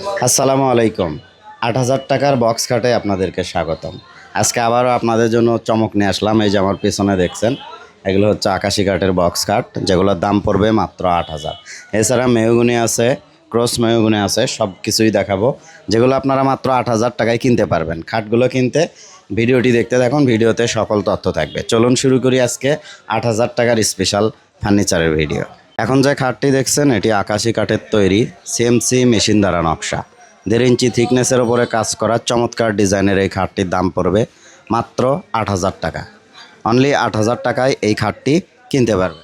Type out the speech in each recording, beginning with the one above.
আসসালামু আলাইকুম। আট হাজার টাকার বক্স খাটে আপনাদেরকে স্বাগতম। আজকে আবারও আপনাদের জন্য চমক নিয়ে আসলাম। এই যে আমার পেছনে দেখছেন, এগুলো হচ্ছে আকাশি কাঠের বক্স কাঠ যেগুলোর দাম পড়বে মাত্র আট হাজার। এছাড়া মেহগুনি আছে, ক্রস মেহগুনি আছে, সব কিছুই দেখাবো, যেগুলো আপনারা মাত্র আট হাজার টাকায় কিনতে পারবেন। খাটগুলো কিনতে ভিডিওটি দেখতে দেখুন ভিডিওতে সকল তথ্য থাকবে। চলুন শুরু করি আজকে আট হাজার টাকার স্পেশাল ফার্নিচারের ভিডিও এখন যে খাটটি দেখছেন, এটি আকাশি কাঠের তৈরি সিএমসি মেশিন দ্বারা নকশা। দেড় ইঞ্চি থিকনেসের ওপরে কাজ করা চমৎকার ডিজাইনের এই খাটটির দাম পড়বে মাত্র আট হাজার টাকা। অনলি আট হাজার টাকায় এই খাটটি কিনতে পারবে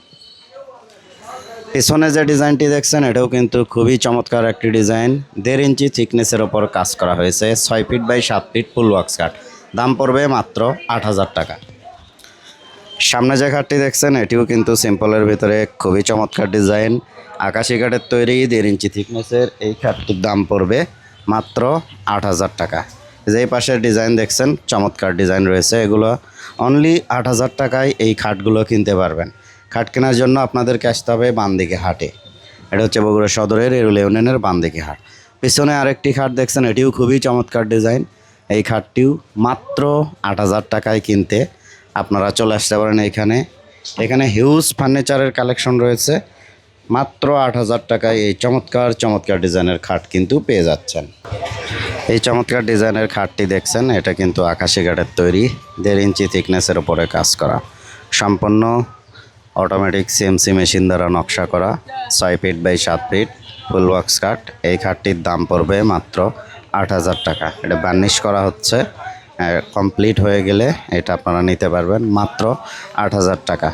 পিছনে যে ডিজাইনটি দেখছেন, এটাও কিন্তু খুবই চমৎকার একটি ডিজাইন। দেড় ইঞ্চি থিকনেসের ওপর কাজ করা হয়েছে, ছয় ফিট বাই সাত ফিট ফুল ওয়াক্স কাঠ। দাম পড়বে মাত্র আট হাজার টাকা। সামনে যে খাটটি দেখছেন, এটিও কিন্তু সিম্পলের ভিতরে খুবই চমৎকার ডিজাইন। আকাশি কাঠের তৈরি, দেড় ইঞ্চি থিকনেসের এই খাটটির দাম পড়বে মাত্র আট হাজার টাকা। যেই পাশের ডিজাইন দেখছেন, চমৎকার ডিজাইন রয়েছে এগুলো। অনলি আট হাজার টাকায় এই খাটগুলো কিনতে পারবেন। খাট কেনার জন্য আপনাদেরকে আসতে হবে বানদিকে হাটে। এটা হচ্ছে বগুড়া সদরের এরুল ইউনিয়নের বানদিকে হাট। পিছনে আরেকটি খাট দেখছেন, এটিও খুবই চমৎকার ডিজাইন। এই খাটটিও মাত্র আট হাজার টাকায় কিনতে আপনারা চলে আসতে পারেন এখানে। এখানে হিউজ ফার্নিচারের কালেকশন রয়েছে। মাত্র আট হাজার টাকায় এই চমৎকার চমৎকার ডিজাইনের খাট কিন্তু পেয়ে যাচ্ছেন। এই চমৎকার ডিজাইনের খাটটি দেখছেন, এটা কিন্তু আকাশি কাঠের তৈরি। দেড় ইঞ্চি থিকনেসের উপরে কাজ করা। সম্পূর্ণ অটোমেটিক সিএমসি মেশিন দ্বারা নকশা করা। ছয় ফিট বাই সাত ফিট ফুল ওয়াক্স কাঠ এই খাটটির দাম পড়বে মাত্র আট হাজার টাকা। এটা বার্নিশ করা হচ্ছে। কমপ্লিট হয়ে গেলে এটা আপনারা নিতে পারবেন মাত্র আট হাজার টাকা।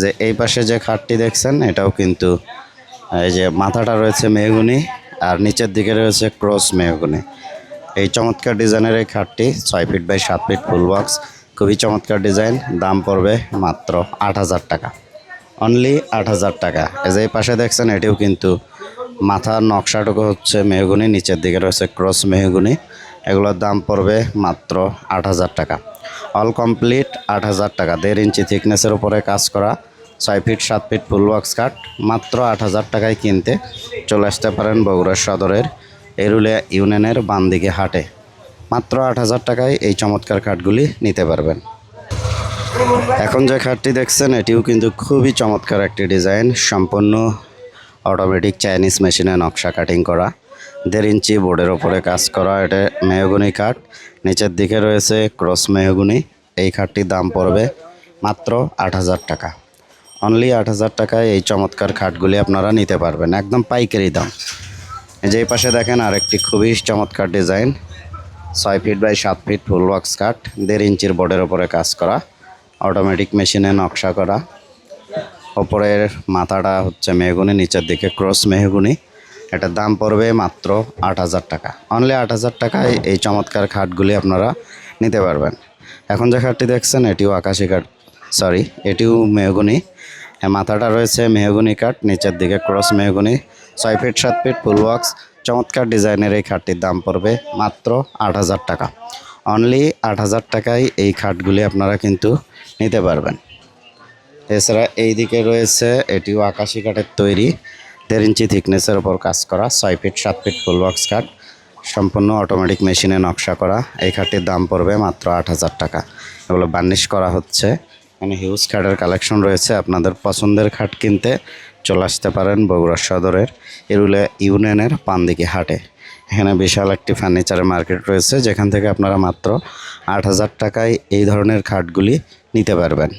যে এই পাশে যে খাটটি দেখছেন, এটাও কিন্তু এই যে মাথাটা রয়েছে মেহগুনি আর নিচের দিকে রয়েছে ক্রস মেহগুনি। এই চমৎকার ডিজাইনের এই খাটটি ছয় ফিট বাই সাত ফিট ফুল বক্স, খুবই চমৎকার ডিজাইন, দাম পড়বে মাত্র আট হাজার টাকা। অনলি আট হাজার টাকা। এই যে এই পাশে দেখছেন, এটিও কিন্তু মাথার নকশাটুকু হচ্ছে মেহগুনি, নিচের দিকে রয়েছে ক্রস মেহগুনি। এগুলোর দাম পড়বে মাত্র আট হাজার টাকা। অল কমপ্লিট আট হাজার টাকা। দেড় ইঞ্চি থিকনেসের উপরে কাজ করা, ছয় ফিট সাত ফিট ফুল বক্স কাট মাত্র আট হাজার টাকায় কিনতে চলে আসতে পারেন বগুড়া সদরের এরুলিয়া ইউনিয়নের বানদিকে হাটে। মাত্র আট হাজার টাকায় এই চমৎকার কাঠগুলি নিতে পারবেন। এখন যে খাটটি দেখছেন, এটিও কিন্তু খুবই চমৎকার একটি ডিজাইন, সম্পূর্ণ অটোমেটিক চাইনিজ মেশিনে নকশা কাটিং করা। দেড় ইঞ্চি বোর্ডের ওপরে কাজ করা, এটা মেহগুনি কাঠ নিচের দিকে রয়েছে ক্রস মেহগুনি। এই খাটটির দাম পড়বে মাত্র আট হাজার টাকা। অনলি আট হাজার টাকায় এই চমৎকার খাটগুলি আপনারা নিতে পারবেন, একদম পাইকারি দাম। যেই পাশে দেখেন আরেকটি খুবই চমৎকার ডিজাইন। ছয় ফিট বাই সাত ফিট ফুল বক্স কাঠ দেড় ইঞ্চির বোর্ডের ওপরে কাজ করা অটোমেটিক মেশিনে নকশা করা। ওপরের মাথাটা হচ্ছে মেহগুনি, নিচের দিকে ক্রস মেহগুনি। এটার দাম পড়বে মাত্র আট হাজার টাকা। অনলি আট হাজার টাকায় এই চমৎকার খাটগুলি আপনারা নিতে পারবেন। এখন যে খাটটি দেখছেন এটিও আকাশি কাঠ সরি এটিও মেহগুনি। হ্যাঁ, মাথাটা রয়েছে মেহগুনি কাঠ নিচের দিকে ক্রস মেহগুনি ছয় ফিট সাত ফিট ফুল বক্স। চমৎকার ডিজাইনের এই খাটটির দাম পড়বে মাত্র আট হাজার টাকা। অনলি আট হাজার টাকায় এই খাটগুলি আপনারা কিন্তু নিতে পারবেন। এছাড়া এই দিকে রয়েছে এটিও আকাশি কাঠের তৈরি। দেড় ইঞ্চি থিকনেসের ওপর কাজ করা, ছয় ফিট, সাত ফিট ফুল বক্স কাঠ সম্পূর্ণ অটোমেটিক মেশিনে নকশা করা। এই খাটটির দাম পড়বে মাত্র আট হাজার টাকা। এগুলো বার্নিশ করা হচ্ছে। এখানে হিউজ খাটের কালেকশন রয়েছে। আপনাদের পছন্দের খাট কিনতে চলে আসতে পারেন বগুড়া সদরের এরুলে ইউনিয়নের পানদিকে হাটে। এখানে বিশাল একটি ফার্নিচারের মার্কেট রয়েছে, যেখান থেকে আপনারা মাত্র আট হাজার টাকায় এই ধরনের খাটগুলি নিতে পারবেন।